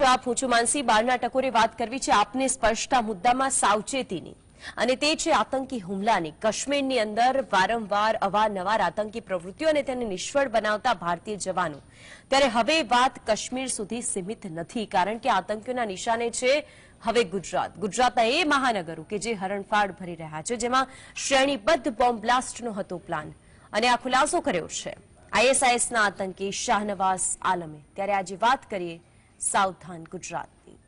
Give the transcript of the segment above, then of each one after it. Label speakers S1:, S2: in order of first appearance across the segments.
S1: આપ હું માનસી. બારના ટકોરે વાત કરવી છે આપને સ્પર્શતા મુદ્દામાં સાવચેતીની. અને તે છે આતંકી હુમલાની. કાશ્મીરની અંદર વારંવાર અવારનવાર આતંકી પ્રવૃત્તિઓ અને તેને નિષ્ફળ બનાવતા ભારતીય જવાનો. ત્યારે હવે વાત કાશ્મીર સુધી સીમિત નથી, કારણ કે આતંકીઓના નિશાને છે હવે ગુજરાત. ગુજરાતના એ મહાનગરો કે જે હરણફાળ ભરી રહ્યા છે, જેમાં શ્રેણીબદ્ધ બોમ્બ બ્લાસ્ટનો હતો પ્લાન. અને આ ખુલાસો કર્યો છે. આઈએસઆઈએસના આતંકી શાહનવાઝ આલમે. ત્યારે આજે વાત કરીએ સાવધાન ગુજરાતની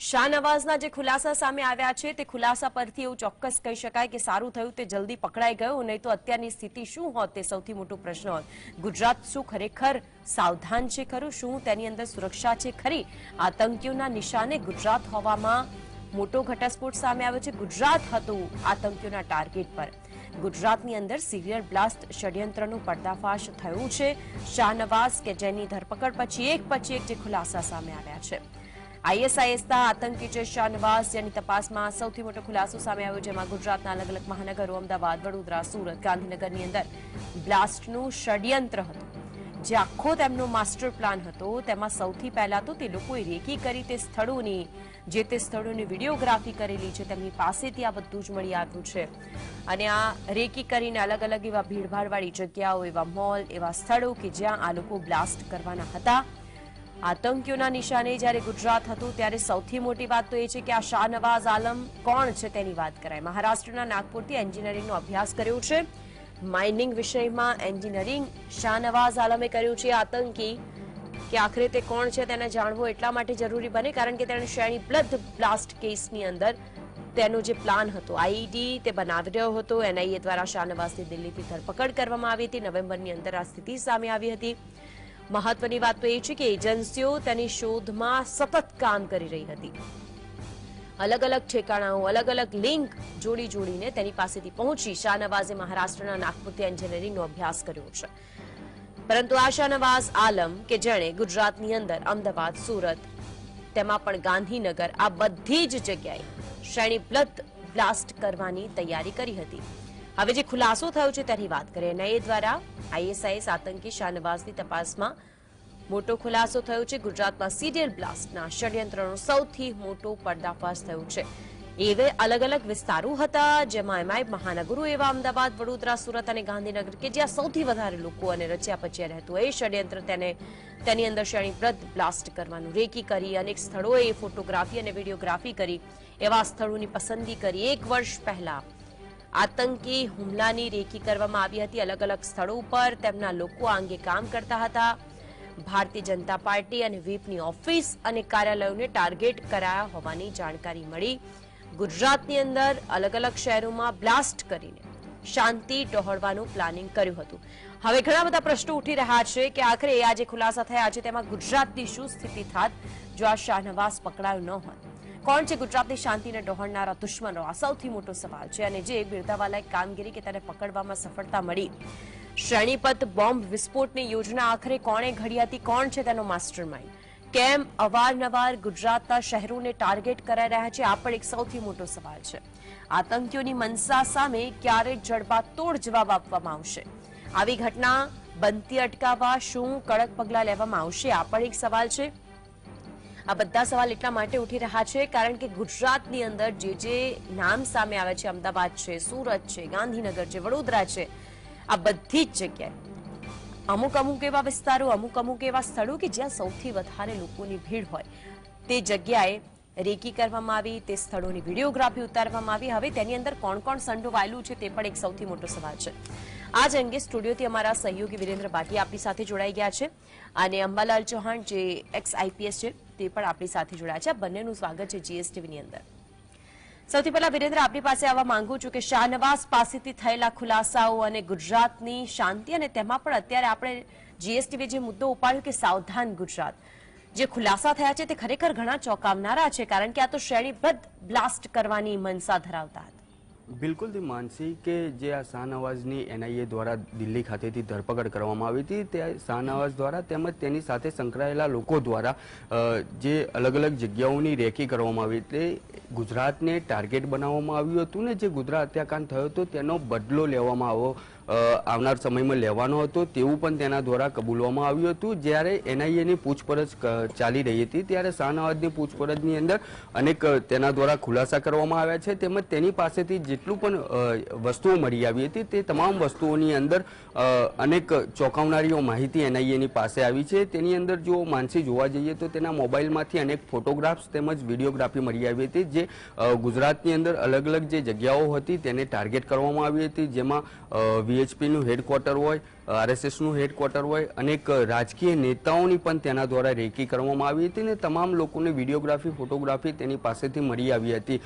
S1: શાહનવાઝના જે ખુલાસા સામે આવ્યા છે, તે ખુલાસા પરથી એવું ચોક્કસ કહી શકાય કે સારું થયું તે જલ્દી પકડાઈ ગયું નહીં તો અત્યારની સ્થિતિ શું હોત તે સૌથી મોટો પ્રશ્ન હોત. ગુજરાત શું ખરેખર સાવધાન છે ખરું? શું તેની અંદર સુરક્ષા છે ખરી? આતંકીઓના નિશાને ગુજરાત હોવામાં મોટો ઘટસ્ફોટ સામે આવ્યો છે. ગુજરાત હતું આતંકીઓના ટાર્ગેટ પર. ગુજરાતની અંદર સિરિયલ બ્લાસ્ટ ષડયંત્રનું પર્દાફાશ થયું છે. શાહનવાઝ કે જેની ધરપકડ પછી એક પછી એક જે ખુલાસા સામે આવ્યા છે. આઈએસઆઈએસના આતંકી જે શાહનવાઝ જેની તપાસમાં સૌથી મોટો ખુલાસો સામે આવ્યો જેમાં ગુજરાતના અલગ અલગ મહાનગરો, અમદાવાદ, વડોદરા, સુરત, ગાંધીનગરની અંદર બ્લાસ્ટનું ષડયંત્ર હતું. જે આખો તેમનો માસ્ટર પ્લાન હતો, તેમાં સૌથી પહેલા તો તે લોકોએ રેકી કરી તે સ્થળોની જે તે સ્થળોની વિડીયોગ્રાફી કરેલી છે, તેમની પાસેથી આ બધું જ મળી આવ્યું છે. અને આ રેકી કરીને અલગ અલગ એવા ભીડભાડવાળી જગ્યાઓ, એવા મોલ, એવા સ્થળો કે જ્યાં આ લોકો બ્લાસ્ટ કરવાના હતા. આતંકીઓના નિશાને જ્યારે ગુજરાત હતું, ત્યારે સૌથી મોટી વાત તો એ છે કે આ શાહનવાઝ આલમ કોણ છે તેની વાત કરાય. મહારાષ્ટ્રના નાગપુરથી એન્જિનિયરિંગનો અભ્યાસ કર્યો છે. માઇનિંગ વિષયમાં એન્જિનિયરિંગ શાહનવાઝ આલમે કર્યું છે. આતંકી કે આખરે તે કોણ છે તેને જાણવું એટલા માટે જરૂરી બને, કારણ કે તેણે શ્રેણીબદ્ધ બ્લાસ્ટ કેસની અંદર તેનો જે પ્લાન હતો આઈડી તે બનાવી રહ્યો હતો. એનઆઈએ દ્વારા શાહનવાઝની દિલ્હીથી ધરપકડ કરવામાં આવી હતી. નવેમ્બરની અંદર આ સ્થિતિ સામે આવી હતી. મહત્વની વાત તો એ છે કે એજન્સીઓ તેની શોધમાં સતત કામ કરી રહી હતી. અલગ અલગ ઠેકાણાઓ, અલગ અલગ લિંક જોડી જોડીને તેની પાસેથી પહોંચી શાહનવાઝે મહારાષ્ટ્રના નાગપુરથી એન્જિનિયરિંગનો અભ્યાસ કર્યો છે. પરંતુ આ શાહનવાઝ આલમ કે જેણે ગુજરાતની અંદર અમદાવાદ, સુરત, તેમાં પણ ગાંધીનગર, આ બધી જ જગ્યાએ શ્રેણીબદ્ધ બ્લાસ્ટ કરવાની તૈયારી કરી હતી. હવે જે ખુલાસો થયો છે તેની વાત કરીએ. એનઆઈએ દ્વારા આઈએસઆઈએસ આતંકી શાહનવાઝની તપાસમાં મોટો ખુલાસો થયો છે. ગુજરાતમાં સિરિયલ બ્લાસ્ટના ષડયંત્રનો સૌથી મોટો પર્દાફાશ થયો છે. એવે અલગ અલગ વિસ્તારો હતા, જેમાં એમાંય મહાનગરો એવા અમદાવાદ, વડોદરા, સુરત અને ગાંધીનગર, કે જ્યાં સૌથી વધારે લોકો અને રચ્યા પચ્યા રહેતું એ ષડયંત્ર તેને, તેની અંદર શ્રેણીબદ્ધ બ્લાસ્ટ કરવાનું રેકી કરી અનેક સ્થળોએ ફોટોગ્રાફી અને વિડીયોગ્રાફી કરી, એવા સ્થળોની પસંદગી કરી. એક વર્ષ પહેલા આતંકી હુમલાની રેકી કરવામાં આવી હતી. અલગ અલગ સ્થળો પર તેમના લોકો આ અંગે કામ કરતા હતા. ભારતીય જનતા પાર્ટી અને વીપની ઓફિસ અને કાર્યાલયોને ટાર્ગેટ કરાયા હોવાની જાણકારી મળી. ગુજરાતની અંદર અલગ અલગ શહેરોમાં બ્લાસ્ટ કરીને શાંતિ ડહોળવાનું પ્લાનિંગ કર્યું હતું. હવે ઘણા બધા પ્રશ્નો ઉઠી રહ્યા છે કે આખરે આ જે ખુલાસા થયા છે તેમાં ગુજરાતની શું સ્થિતિ થાત જો આ શાહનવાઝ પકડાયો ન હોત? કોણ છે ગુજરાતની શાંતિને ડહોળનારા દુશ્મનો? આ સૌથી મોટો સવાલ છે અને જે બિરદાવાલાએ કામગીરી કે તેને પકડવામાં સફળતા મળી. શ્રેણીપત બોમ્બ વિસ્ફોટની યોજના આખરે કોણે ઘડી હતી? કોણ છે તેનો માસ્ટર કેમ અવારનવાર ગુજરાતના શહેરોને ટાર્ગેટ કરાઈ રહ્યા છે? આ પણ એક સૌથી મોટો સવાલ છે. આતંકીઓની મનસા સામે ક્યારે જડબાતોડ જવાબ આપવામાં આવશે? આવી ઘટના બનતી અટકાવવા શું કડક પગલાં લેવામાં આવશે? આ પણ એક સવાલ છે. આ બધા સવાલ એટલા માટે ઉઠી રહ્યા છે કારણ કે ગુજરાતની અંદર જે જે નામ સામે આવે છે, અમદાવાદ છે, સુરત છે, ગાંધીનગર છે, વડોદરા છે, આ બધી જ જગ્યાએ અમુક અમુક એવા વિસ્તારો, અમુક અમુક એવા સ્થળો કે જ્યાં સૌથી વધારે લોકોની ભીડ હોય. તે જગ્યાએ રેકી કરવામાં આવી, તે સ્થળોની વિડીયોગ્રાફી ઉતારવામાં આવી. હવે તેની અંદર કોણ કોણ સંડોવાયેલું છે તે પણ એક સૌથી મોટો સવાલ છે. આ જ અંગે સ્ટુડિયોથી અમારા સહયોગી વિરેન્દ્ર ભાટી આપણી સાથે જોડાઈ ગયા છે અને અંબાલાલ ચૌહાણ જે એક્સ આઈપીએસ છે તે પણ આપણી સાથે જોડાયા છે. આ બંનેનું સ્વાગત છે જીએસટીવીની અંદર. સૌથી પહેલા વિરેન્દ્ર આપની પાસે આવવા માંગુ છું કે શાહનવાઝ પાસેથી થયેલા ખુલાસાઓ અને ગુજરાતની શાંતિ અને તેમાં પણ અત્યારે આપણે જીએસટીએ જે મુદ્દો ઉપાડ્યો કે સાવધાન ગુજરાત. જે ખુલાસા થયા છે તે ખરેખર ઘણા ચોંકાવનારા છે, કારણ કે આ તો શ્રેણીબદ્ધ બ્લાસ્ટ કરવાની મનસા ધરાવતા હતા.
S2: બિલકુલથી કે જે આ શાહનવાઝની એનઆઈએ દ્વારા દિલ્હી ખાતેથી ધરપકડ કરવામાં આવી હતી તે શાહનવાઝ દ્વારા તેમજ તેની સાથે સંકળાયેલા લોકો દ્વારા જે અલગ અલગ જગ્યાઓની રેકી કરવામાં આવી તે ગુજરાતને ટાર્ગેટ બનાવવામાં આવ્યું હતું ને જે ગુજરાત હત્યાકાંડ થયો હતો તેનો બદલો લેવામાં આવો અ, આવનાર સમયમાં લેવાનો હતો, તેવું પણ તેના દ્વારા કબૂલવામાં આવ્યું હતું. જ્યારે એનઆઈએની પૂછપરછ ચાલી રહી હતી, ત્યારે શાહનવાજની પૂછપરછની અંદર અનેક તેના દ્વારા ખુલાસા કરવામાં આવ્યા છે. તેમજ તેની પાસેથી જેટલું પણ વસ્તુઓ મળી આવી હતી, તે તમામ વસ્તુઓની અંદર અનેક ચોંકાવનારીઓ માહિતી એનઆઈએની પાસે આવી છે. તેની અંદર જો માનસી જોવા જઈએ તો તેના મોબાઈલમાંથી અનેક ફોટોગ્રાફ્સ તેમજ વિડીયોગ્રાફી મળી આવી હતી, જે ગુજરાતની અંદર અલગ અલગ જે જગ્યાઓ હતી તેને ટાર્ગેટ કરવામાં આવી હતી, જેમાં વીએચપીનું હેડક્વાર્ટર હોય આરએસએસનું હેડક્વાર્ટર હોય, અનેક રાજકીય નેતાઓની પણ તેના દ્વારા રેકી કરવામાં આવી હતી ને તમામ લોકોને વિડીયોગ્રાફી ફોટોગ્રાફી તેની પાસેથી મળી આવી હતી.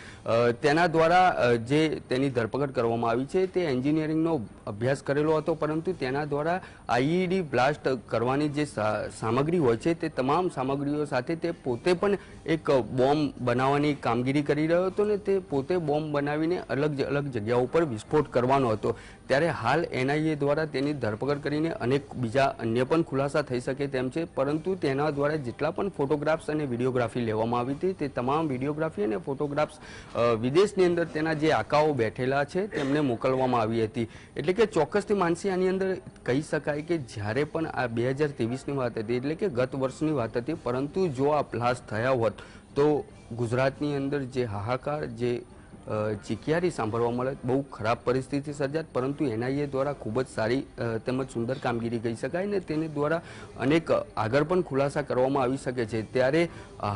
S2: તેના દ્વારા જે તેની ધરપકડ કરવામાં આવી છે તે એન્જિનિયરિંગનો અભ્યાસ કરેલો હતો, પરંતુ તેના દ્વારા આઈઈડી બ્લાસ્ટ કરવાની જે સામગ્રી હોય છે તે તમામ સામગ્રીઓ સાથે તે પોતે પણ એક બોમ્બ બનાવવાની કામગીરી કરી રહ્યો હતો ને તે પોતે બોમ્બ બનાવીને અલગ અલગ જગ્યાઓ પર વિસ્ફોટ કરવાનો હતો. ત્યારે હાલ એનઆઈએ દ્વારા તેની ધરપકડ કરીને અનેક બીજા અન્ય પણ ખુલાસા થઈ શકે તેમ છે. પરંતુ તેના દ્વારા જેટલા પણ ફોટોગ્રાફ્સ અને વિડીયોગ્રાફી લેવામાં આવી હતી, તે તમામ વિડીયોગ્રાફી અને ફોટોગ્રાફ્સ વિદેશની અંદર તેના જે આકાઓ બેઠેલા છે તેમને મોકલવામાં આવી હતી. એટલે કે ચોક્કસથી માનસી આની અંદર કહી શકાય કે જ્યારે પણ આ બે હજાર ત્રેવીસની વાત હતી, એટલે કે ગત વર્ષની વાત હતી, પરંતુ જો આ બ્લાસ્ટ થયા હોત, તો ગુજરાતની અંદર જે હાહાકાર, જે ચીકિયારી સાંભળવા મળે. બહુ ખરાબ પરિસ્થિતિ સર્જાત, પરંતુ એનઆઈએ દ્વારા ખૂબ જ સારી તેમજ સુંદર કામગીરી કહી શકાય ને તેને દ્વારા અનેક આગળ પણ ખુલાસા કરવામાં આવી શકે છે. ત્યારે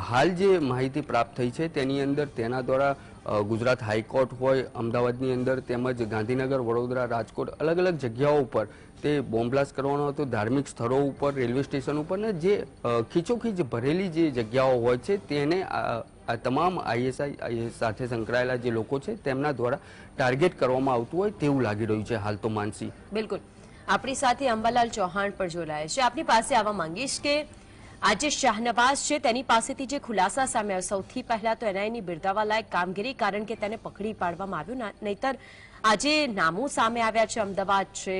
S2: હાલ જે માહિતી પ્રાપ્ત થઈ છે તેની અંદર તેના દ્વારા ગુજરાત હાઈકોર્ટ હોય, અમદાવાદની અંદર તેમજ ગાંધીનગર, વડોદરા, રાજકોટ અલગ અલગ જગ્યાઓ ઉપર તે બોમ્બલાસ્ટ કરવાનો હતો. ધાર્મિક સ્થળો ઉપર, રેલવે સ્ટેશન ઉપર ને જે ખીચોખીચ ભરેલી જે જગ્યાઓ હોય છે તેને આ તમામ આઈએસઆઈ સાથે સંકળાયેલા જે લોકો છે તેમના દ્વારા ટાર્ગેટ કરવામાં આવતું હોય તેવું લાગી રહ્યું છે હાલ તો માનસી.
S1: બિલકુલ. આપણી સાથે અંબાલાલ ચૌહાણ પણ જોડાયા છે. આપની પાસે આવવા માંગીશ કે આજે શાહનવાઝ છે, તેની પાસેથી જે ખુલાસા સામે આવ્યો. સૌથી પહેલા તો એનઆઈની બિરદાવા લાયક કામગીરી કારણ કે તેને પકડી પાડવામાં આવ્યું નહીતર આજે નામો સામે આવ્યા છે. અમદાવાદ છે,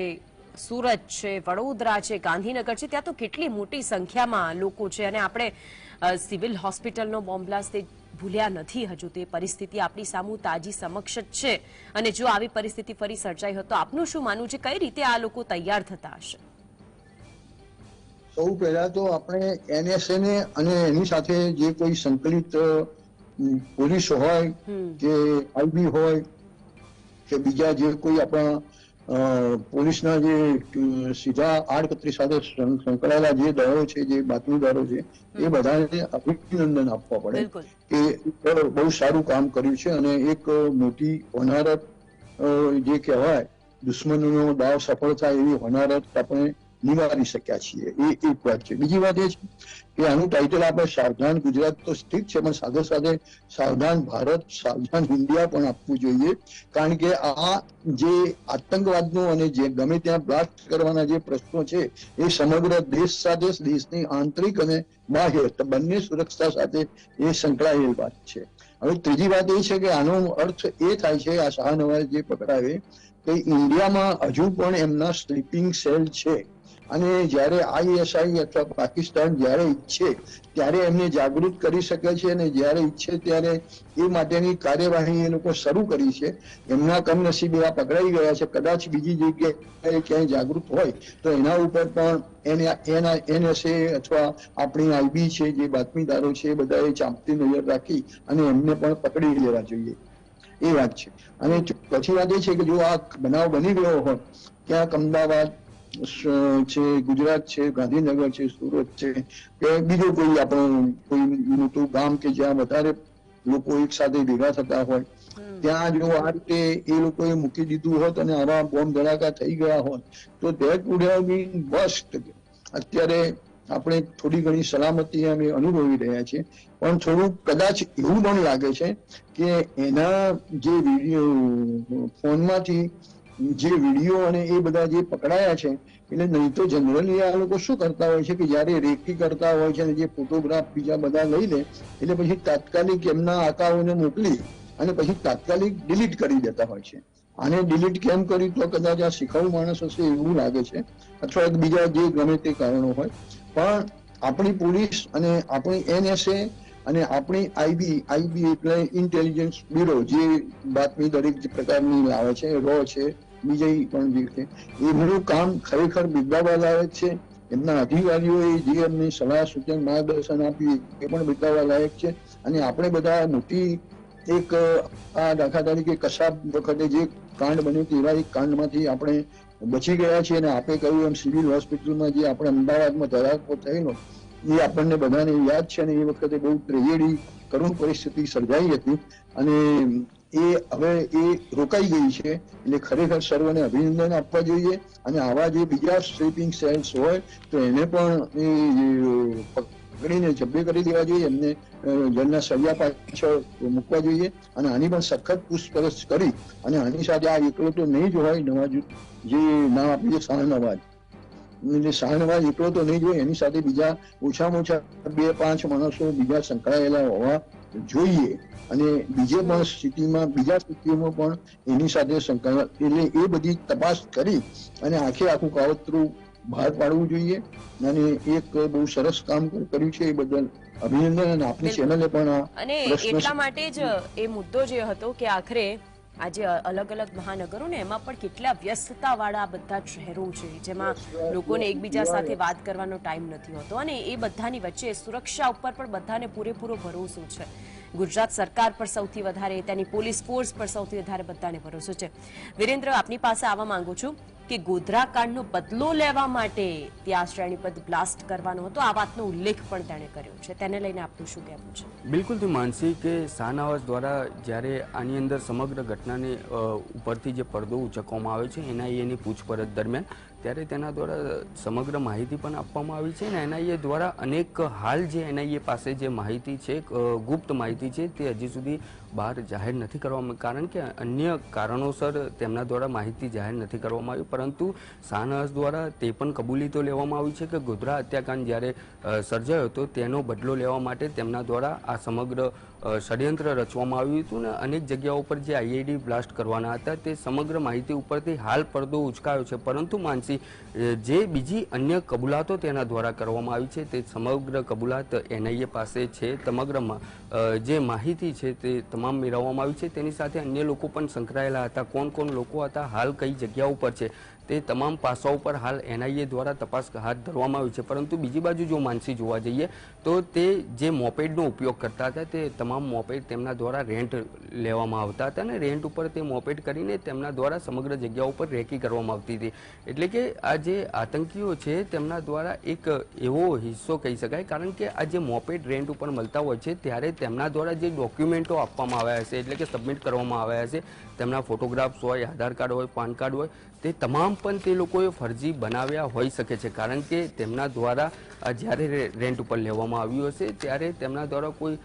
S1: સુરત છે, વડોદરા છે, ગાંધીનગર છે. ત્યાં તો કેટલી મોટી સંખ્યામાં લોકો છે અને આપણે સિવિલ હોસ્પિટલનો બોમ્બ બ્લાસ્ટ ભૂલ્યા નથી હજુ. તે પરિસ્થિતિ આપણી સામુ તાજી સમક્ષ જ છે. અને જો આવી પરિસ્થિતિ ફરી સર્જાઈ હોય તો આપનું શું માનવું છે? કઈ રીતે આ લોકો તૈયાર થતા હશે?
S3: સૌ પહેલા તો આપણે એનએસએ ને અને એની સાથે જે કોઈ સંકલિત પોલીસ હોય કે આઈબી હોય કે બીજા જે કોઈ આપણા પોલીસના જે સીધા આડકતરી સાથે સંકળાયેલા જે દળો છે જે બાતમીદારો છે એ બધાને અભિનંદન આપવા પડે કે બહુ સારું કામ કર્યું છે અને એક મોટી હોનારત જે કહેવાય દુશ્મનોનો દાવ સફળ થાય એવી હોનારત આપણે નિવારી શક્યા છીએ. એ એક વાત છે. બીજી વાત એ છે કે આનું ટાઇટલ આપણે સાવધાન ગુજરાત તો ઠીક છે, પણ સાથે સાથે સાવધાન ભારત, સાવધાન ઇન્ડિયા પણ આપવું જોઈએ. કારણ કે આ જે આતંકવાદનો અને જે ગમે ત્યાં બ્લાસ્ટ કરવાના જે પ્રશ્નો છે, એ સમગ્ર દેશ સાથે, દેશની આંતરિક અને બાહ્ય બંને સુરક્ષા સાથે એ સંકળાયેલ વાત છે. હવે ત્રીજી વાત એ છે કે આનો અર્થ એ થાય છે, આ શાહનવાજ જે પકડાવે, કે ઇન્ડિયામાં હજુ પણ એમના સ્લીપિંગ સેલ છે. અને જ્યારે આઈએસઆઈ અથવા પાકિસ્તાન જ્યારે ઈચ્છે, ત્યારે એમને જાગૃત કરી શકે છે અને જ્યારે ઈચ્છે ત્યારે એ માટેની કાર્યવાહી એ લોકો શરૂ કરી છે. એમના કમનસીબે આ પકડાઈ ગયા છે. કદાચ બીજી જગ્યાએ ક્યાંય જાગૃત હોય તો એના ઉપર પણ એને એના એનએસએ અથવા આપણી આઈબી છે, જે બાતમીદારો છે, એ બધાએ ચાંપતી નજર રાખી અને એમને પણ પકડી લેવા જોઈએ. એ વાત છે. અને પછી વાત એ છે કે જો આ બનાવ બની ગયો હોત, ક્યાંક અમદાવાદ છે ગુજરાત છે ગાંધીનગર છે સુરત છે કે બીજો કોઈ આપણું કોઈ મોટું ગામ કે જ્યાં વધારે લોકો એક સાથે ભેગા થતા હોય ત્યાં જો આ રીતે એ લોકોએ મૂકી દીધું હોત અને આવા બોમ્બ ધડાકા થઈ ગયા હોત તો that would have been bust અત્યારે આપણે થોડી ઘણી સલામતી અમે અનુભવી રહ્યા છીએ પણ થોડું કદાચ એવું પણ લાગે છે કે એના જે વીડિયો ફોનમાંથી જે વીડિયો અને એ બધા જે પકડાયા છે, એટલે નહીં તો જનરલી આ લોકો શું કરતા હોય છે કે જ્યારે રેકી કરતા હોય છે અને જે ફોટોગ્રાફ બીજા બધા લઈ લે, એટલે પછી તાત્કાલિક એમના આકાઓને મોકલી અને પછી તાત્કાલિક ડિલીટ કરી દેતા હોય છે. આને ડિલીટ કેમ કર્યું તો કદાચ આ શીખવું માણસ હશે એવું લાગે છે, અથવા બીજા જે ગમે તે કારણો હોય. પણ આપણી પોલીસ અને આપણી એનએસએ અને આપણી આઈબી આઈબી એટલે ઇન્ટેલિજન્સ બ્યુરો જે બાતમી દરેક પ્રકારની લાવે છે, રો છે વિજય પણ જે એમનું કામ ખરેખર બિરદાવવા લાયક છે. એમના અધિકારીઓએ જે એમને સલાહ સૂચન માર્ગદર્શન આપ્યું, એ પણ બિરદાવવા લાયક છે. અને આપણે બધા મોટી એક, આ દાખલા તરીકે કસાબ વખતે જે કાંડ બન્યું હતું, એવા એક કાંડમાંથી આપણે બચી ગયા છીએ. અને આપે કહ્યું એમ સિવિલ હોસ્પિટલમાં જે આપણે અમદાવાદમાં ધરાકો થયેલો, એ આપણને બધાને યાદ છે. અને એ વખતે બહુ ટ્રેજેડી, કરુણ પરિસ્થિતિ સર્જાઈ હતી. અને એ હવે એ રોકાઈ ગઈ છે. એટલે ખરેખર સર્વને અભિનંદન આપવા જોઈએ અને આવા જે બીજા સ્લીપિંગ સેલ્સ હોય, તો એને પણ એ પકડીને જબ્બે કરી દેવા જોઈએ. એમને જળના સળિયા પાછળ મૂકવા જોઈએ અને આની પણ સખત પૂછપરછ કરી અને આની સાથે આ એકલો તો નહીં જ હોય નવાજ જે નામ આપ્યું છે શાહનવાજ એટલે શાહનવાજ એકલો તો નહીં જ હોય, એની સાથે બીજા ઓછામાં ઓછા બે પાંચ માણસો બીજા સંકળાયેલા હોવા જોઈએ અને બીજે પણ સ્થિતિમાં બીજા સ્થિતિઓમાં પણ એની સાથે સંકળાયેલા એટલે એ બધી તપાસ કરી અને આખે આખું કાવતરું બહાર પાડવું જોઈએ અને એક બહુ સરસ કામ કર્યું છે એ બદલ અભિનંદન અને આપની. ચેનલે પણ
S1: અને એટલા માટે જ એ મુદ્દો જે હતો કે આખરે આજે અલગ અલગ મહાનગરો ને એમાં પણ કેટલા વ્યસ્તતા વાળા બધા શહેરો છે, જેમાં લોકોને એકબીજા સાથે વાત કરવાનો ટાઈમ નથી હોતો. અને એ બધાની વચ્ચે સુરક્ષા ઉપર પણ બધાને પૂરેપૂરો ભરોસો છે. ગુજરાત સરકાર પર સૌથી વધારે, તેની પોલીસ ફોર્સ પર સૌથી વધારે બધાને ભરોસો છે. વિરેન્દ્ર, આપની પાસે આવવા માંગુ છું કે ગોધરા કાંડનો બદલો લેવા માટે ત્યાં શ્રેણીબદ્ધ બ્લાસ્ટ કરવાનો હતો. આ વાતનો ઉલ્લેખ પણ તેણે કર્યો છે. તેને લઈને આપનું શું કહેવું છે?
S2: બિલકુલ તું માનસી કે શાહનવાઝ દ્વારા જ્યારે આની અંદર સમગ્ર ઘટનાને ઉપરથી જે પડદો ઉચકવામાં આવે છે એનઆઈએની પૂછપરછ દરમિયાન ત્યારે તેના દ્વારા સમગ્ર માહિતી પણ આપવામાં આવી છે અને એનઆઈએ દ્વારા અનેક હાલ જે એનઆઈએ પાસે જે માહિતી છે ગુપ્ત માહિતી છે, તે હજી સુધી બહાર જાહેર નથી કરવામાં કારણ કે અન્ય કારણોસર તેમના દ્વારા માહિતી જાહેર નથી કરવામાં આવી, પરંતુ શાહનહાસ દ્વારા તે પણ કબૂલી તો લેવામાં આવી છે કે ગોધરા હત્યાકાંડ જ્યારે સર્જાયો હતો તેનો બદલો લેવા માટે તેમના દ્વારા આ સમગ્ર ષડયંત્ર રચવામાં આવ્યું હતું ને અનેક જગ્યાઓ પર જે આઈઆઈડી બ્લાસ્ટ કરવાના હતા તે સમગ્ર માહિતી ઉપરથી હાલ પડદો ઉચકાયો છે. પરંતુ માનસી જે બીજી અન્ય કબૂલાતો તેના દ્વારા કરવામાં આવી છે તે સમગ્ર કબૂલાત એનઆઈએ પાસે છે. સમગ્રમાં જે માહિતી છે તે તમામ મેળવવામાં આવી છે. તેની સાથે અન્ય લોકો પણ સંકળાયેલા હતા. કોણ કોણ લોકો હતા? હાલ કઈ જગ્યા ઉપર છે? તે તમામ પાસાઓ પર હાલ એનઆઈએ દ્વારા તપાસ હાથ ધરવામાં આવી છે. પરંતુ બીજી બાજુ જો માનસી જોવા જઈએ, તો તે જે મોપેડનો ઉપયોગ કરતા હતા, તે તમામ મોપેડ તેમના દ્વારા રેન્ટ લેવામાં આવતા હતા અને રેન્ટ ઉપર તે મોપેડ કરીને તેમના દ્વારા સમગ્ર જગ્યા ઉપર રેકી કરવામાં આવતી હતી. એટલે કે આ જે આતંકીઓ છે, તેમના દ્વારા એક એવો હિસ્સો કહી શકાય, કારણ કે આ જે મોપેડ રેન્ટ ઉપર મળતા હોય છે, ત્યારે તેમના દ્વારા જે ડોક્યુમેન્ટો આપવામાં આવ્યા હશે, એટલે કે સબમિટ કરવામાં આવ્યા હશે, તેમના ફોટોગ્રાફ્સ હોય, આધાર કાર્ડ હોય, પાન કાર્ડ હોય, તે તમામ પણ તે લોકોએ ફરજી બનાવ્યા હોઈ શકે છે કારણ કે તેમના દ્વારા જ્યારે રેન્ટ ઉપર લેવામાં આવ્યું હશે ત્યારે તેમના દ્વારા કોઈ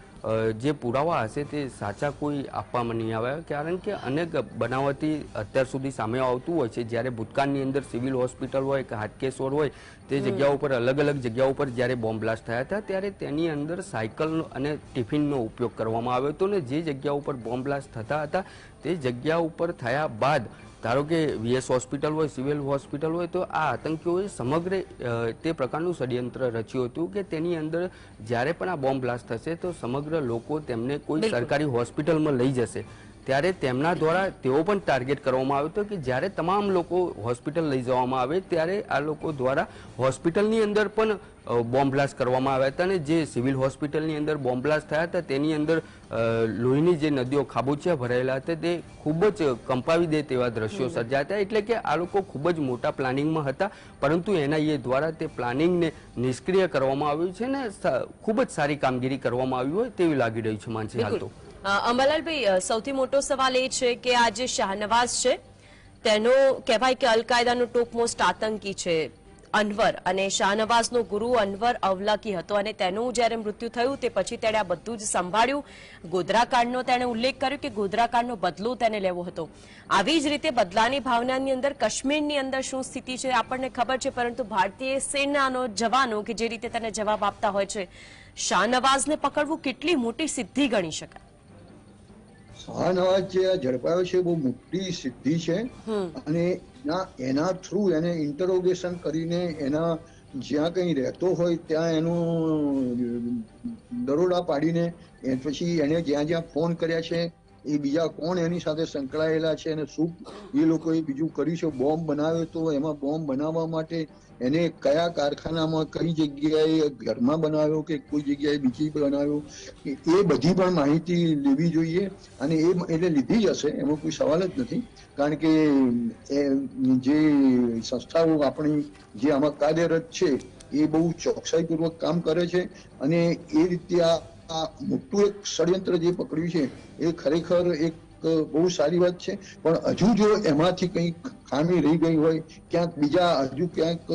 S2: જે પુરાવા હશે તે સાચા કોઈ આપવામાં નહીં આવે કારણ કે અનેક બનાવટી અત્યાર સુધી સામે આવતું હોય છે. જ્યારે ભૂતકાળની અંદર સિવિલ હોસ્પિટલ હોય કે હાટકેશ્વર હોય તે જગ્યા ઉપર અલગ અલગ જગ્યા ઉપર જ્યારે બોમ્બ બ્લાસ્ટ થયા હતા ત્યારે તેની અંદર સાયકલ અને ટિફિનનો ઉપયોગ કરવામાં આવ્યો હતો ને જે જગ્યા ઉપર બોમ્બ બ્લાસ્ટ થતા હતા તે જગ્યા ઉપર થયા બાદ ધારો કે વીએસ હોસ્પિટલ હોય સિવિલ હોસ્પિટલ હોય તો આ આતંકીઓએ સમગ્ર તે પ્રકારનું ષડયંત્ર રચ્યું હતું કે તેની અંદર જ્યારે પણ આ બોમ્બ બ્લાસ્ટ થશે તો સમગ્ર લોકો તેમને કોઈ સરકારી હોસ્પિટલમાં લઈ જશે. ત્યારે તેમના દ્વારા તેઓ પણ ટાર્ગેટ કરવામાં આવ્યો હતો કે જ્યારે તમામ લોકો હોસ્પિટલ લઈ જવામાં આવે ત્યારે આ લોકો દ્વારા હોસ્પિટલની અંદર પણ બોમ્બ બ્લાસ્ટ કરવામાં આવ્યા હતા અને જે સિવિલ હોસ્પિટલની અંદર બોમ્બ બ્લાસ્ટ થયા હતા તેની અંદર લોહીની જે નદીઓ ખાબોચિયા ભરાયેલા હતા તે ખૂબ જ કંપાવી દે તેવા દ્રશ્યો સર્જાયા હતા. એટલે કે આ લોકો ખૂબ જ મોટા પ્લાનિંગમાં હતા, પરંતુ એનઆઈએ દ્વારા તે પ્લાનિંગને નિષ્ક્રિય કરવામાં આવ્યું છે ને ખૂબ જ સારી કામગીરી કરવામાં આવી હોય તેવી લાગી રહ્યું છે માનસી હાલ તો.
S1: અંબાલાલભાઈ સૌથી મોટો સવાલ એ છે કે આ જે શાહનવાઝ છે, તેનો કહેવાય કે અલકાયદાનો ટોપ મોસ્ટ આતંકી છે, અનવર. અને શાહનવાઝનો ગુરુ અનવર અવલકી હતો અને તેનું જ્યારે મૃત્યુ થયું તે પછી તેણે આ બધું જ સંભાળ્યું. ગોધરાકાંડનો તેણે ઉલ્લેખ કર્યો કે ગોધરાકાંડનો બદલો તેને લેવો હતો. આવી જ રીતે બદલાની ભાવનાની અંદર, કાશ્મીરની અંદર શું સ્થિતિ છે આપણને ખબર છે, પરંતુ ભારતીય સેનાનો જવાનો કે જે રીતે તેને જવાબ આપતા હોય છે, શાહનવાઝને પકડવું કેટલી મોટી સિદ્ધિ ગણી શકાય?
S3: શાહનવાજ જે આ ઝડપાયો છે બહુ મોટી સિદ્ધિ છે. અને એના એના થ્રુ એને ઇન્ટરોગેશન કરીને એના જ્યાં કંઈ રહેતો હોય ત્યાં એનું દરોડા પાડીને એ પછી એને જ્યાં જ્યાં ફોન કર્યા છે એ બીજા કોણ એની સાથે સંકળાયેલા છે અને શું એ લોકોએ બીજું કર્યું છે બોમ્બ બનાવ્યો તો એમાં બોમ્બ બનાવવા માટે એને કયા કારખાનામાં, કઈ જગ્યાએ ઘરમાં બનાવ્યો કે કોઈ જગ્યાએ બીજી બનાવ્યો, એ બધી પણ માહિતી લેવી જોઈએ અને એ એટલે લીધી જ હશે, એમાં કોઈ સવાલ જ નથી. કારણ કે જે સંસ્થાઓ આપણી, જે આમાં કાર્યરત છે, એ બહુ ચોકસાઈપૂર્વક કામ કરે છે અને એ રીતે આ મોટું એક ષડયંત્ર જે પકડ્યું છે, એ ખરેખર એક બહુ સારી વાત છે. પણ હજુ જો એમાંથી કંઈક ખામી રહી ગઈ હોય, ક્યાંક બીજા હજુ ક્યાંક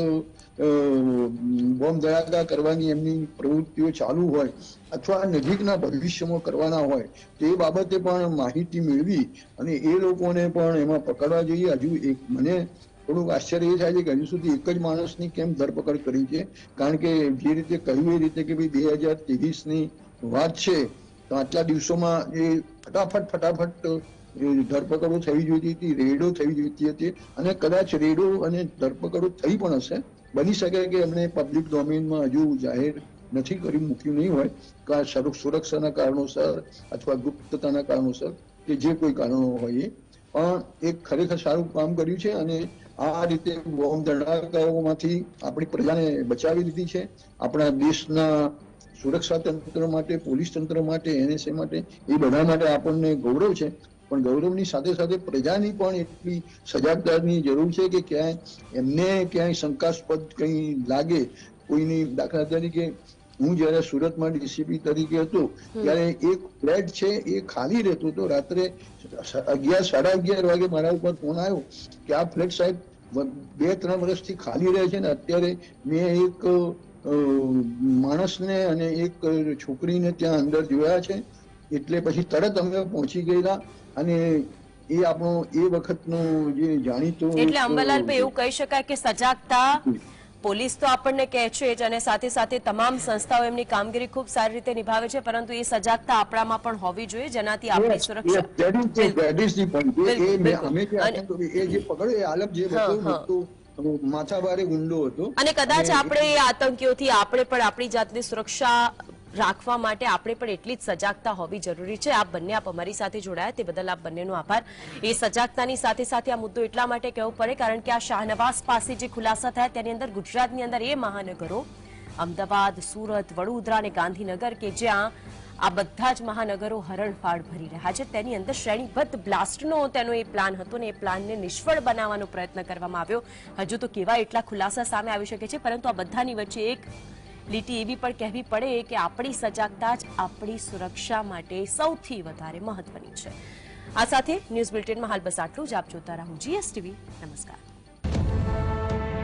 S3: બોમ્બ ધડાકા કરવાની એમની પ્રવૃત્તિઓ ચાલુ હોય અથવા નજીકના ભવિષ્યમાં કરવાના હોય, તો એ બાબતે પણ માહિતી મેળવી અને એ લોકોને પણ એમાં પકડવા જોઈએ. હજુ એક મને થોડુંક આશ્ચર્ય એ થાય છે કે હજુ સુધી એક જ માણસની કેમ ધરપકડ કરી છે? કારણ કે જે રીતે કહ્યું એ રીતે કે ભાઈ બે હજાર ત્રેવીસની વાત છે, તો આટલા દિવસોમાં એ ફટાફટ ફટાફટ ધરપકડો થવી જોઈતી હતી, રેડો થવી જોઈતી હતી અને કદાચ રેડો અને ધરપકડો થઈ પણ હશે. બની શકે કે એમણે પબ્લિક ડોમેનમાં હજુ જાહેર નથી કરી મૂક્યું નહીં હોય. કા સર- સુરક્ષાના કારણોસર અથવા ગુપ્તતાના કારણોસર કે જે કોઈ કારણો હોય એ. પણ એક ખરેખર સારું કામ કર્યું છે અને આ રીતે બોમ્બ ધડાકાઓમાંથી આપણી પ્રજાને બચાવી દીધી છે. આપણા દેશના સુરક્ષા તંત્ર માટે પોલીસ તંત્ર માટે એનએસએ માટે એ બધા માટે આપણને ગૌરવ છે. પણ ગૌરવની સાથે સાથે પ્રજાની પણ એટલી સજાગતાની જરૂર છે કે ક્યાંય એમને ક્યાંય શંકાસ્પદ કંઈ લાગે કોઈની દાખલા તરીકે હું જયારે સુરતમાં ડીસીપી તરીકે હતો ત્યારે એક ફ્લેટ છે એ ખાલી રહેતો હતો. રાત્રે અગિયાર સાડા અગિયાર વાગે મારા ઉપર ફોન આવ્યો કે આ ફ્લેટ સાહેબ બે ત્રણ વર્ષથી ખાલી રહે છે ને અત્યારે મેં એક માણસને અને એક છોકરીને ત્યાં અંદર જોયા છે એટલે પછી તરત અમે પહોંચી ગયેલા અને એ આપણો એ વખતનો જે જાણીતો
S1: એટલે
S3: અંબાલાલ
S1: ભાઈ એવું કહી શકાય કે સજાગતા પોલીસ તો આપણને કહે છે જ અને સાથે સાથે તમામ સંસ્થાઓ એમની કામગીરી ખૂબ સારી રીતે નિભાવે છે પરંતુ એ સજાગતા આપણામાં પણ હોવી જોઈએ જેનાથી આપણી સુરક્ષા.
S3: એ- જે એ આલમ જે માથાભારે ગુંડો હતો.
S1: અને કદાચ આપણે આતંકીઓથી આપણે પણ આપણી જાતની સુરક્ષા રાખવા માટે આપણે પણ એટલી જ સજાગતા હોવી જરૂરી છે. આપ બંને આપ અમારી સાથે જોડાયા. તે બદલ આપ બંનેનો આભાર. એ સજાગતાની સાથે સાથે આ મુદ્દો એટલા માટે કહેવો પડે કારણ કે આ શાહનવાઝ પાસે જે ખુલાસા થયા તેની અંદર ગુજરાતની અંદર એ મહાનગરો અમદાવાદ સુરત વડોદરા અને ગાંધીનગર કે જ્યાં આ બધા જ મહાનગરો હરણફાળ ભરી રહ્યા છે. તેની અંદર શ્રેણીબદ્ધ બ્લાસ્ટનો તેનો એ પ્લાન હતો ને એ પ્લાનને નિષ્ફળ બનાવવાનો પ્રયત્ન કરવામાં આવ્યો. હજુ તો કેવા એટલા ખુલાસા સામે આવી શકે છે, પરંતુ આ બધાની વચ્ચે એક લીટી એવી પણ કહેવી પડે કે આપણી સજાગતા જ આપણી સુરક્ષા માટે સૌથી વધારે મહત્વની છે. આ સાથે ન્યૂઝ બુલેટિનમાં હાલ બસ આટલું જ. આપ જોતા રહો જીએસટીવી નમસ્કાર.